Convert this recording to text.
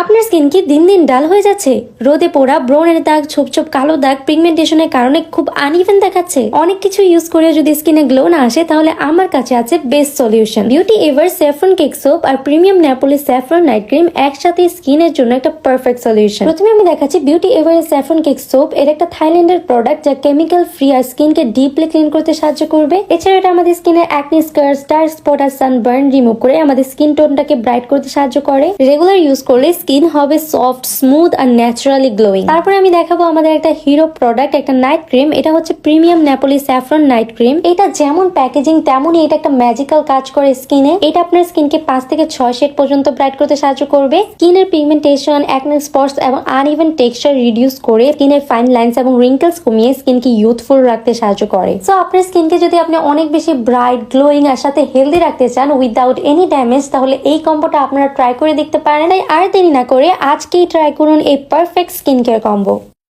আপনার স্কিন কি দিন দিন ডাল হয়ে যাচ্ছে? রোদে পোড়া ব্রনের দাগ ছোপ ছোপ কালো দাগ পিগমেন্টেশনের কারণে খুব আনইভেন দেখাচ্ছে। অনেক কিছু ইউজ করে যদি স্কিনে গ্লো না আসে, তাহলে আমার কাছে আছে best solution beauty ever saffron cake soap আর premium napoli saffron night cream একসাথে স্কিনের জন্য একটা পারফেক্ট সলিউশন প্রথমে আমি দেখাচ্ছি beauty ever saffron cake soap এর একটা থাইল্যান্ডের প্রোডাক্ট যা কেমিক্যাল ফ্রি আর স্কিনকে ডিপলি ক্লিন করতে সাহায্য করবে। এছাড়া এটা আমাদের স্কিনে অ্যাকনি স্কার ডার্ক স্পট আর সানবার্ন রিমুভ করে আমাদের স্কিন টোনটাকে ব্রাইট করতে সাহায্য করে। রেগুলার ইউজ করলে স্কিন হবে সফট স্মুথ আর ন্যাচারালি গ্লোয়িং তারপরে আমি দেখাবো আমাদের একটা হিরো প্রোডাক্ট একটা নাইট ক্রিম এটা হচ্ছে premium napoli saffron night cream এটা যেমন প্যাকেজিং তেমনই এটা একটা ম্যাজিক্যাল কাজ করে স্কিনে এটা আপনার স্কিনকে পাঁচ থেকে ছয় শেড পর্যন্ত ব্রাইট করতে সাহায্য করবে। স্কিনের পিগমেন্টেশন অ্যাকনে স্পটস এবং আনইভেন টেক্সচার রিডিউস করে স্কিনের ফাইন লাইন্স এবং রিঙ্কেলস কমিয়ে স্কিনকে ইউথফুল রাখতে সাহায্য করে। সো আপনার স্কিনকে যদি আপনি অনেক বেশি ব্রাইট গ্লোয়িং আর সাথে হেলদি রাখতে চান উইদাউট এনি ড্যামেজ তাহলে এই কম্বোটা আপনারা ট্রাই করে দেখতে পারেন। তাই আর দেরি না করে আজকেই ট্রাই করুন এই পারফেক্ট স্কিন কেয়ার কম্বো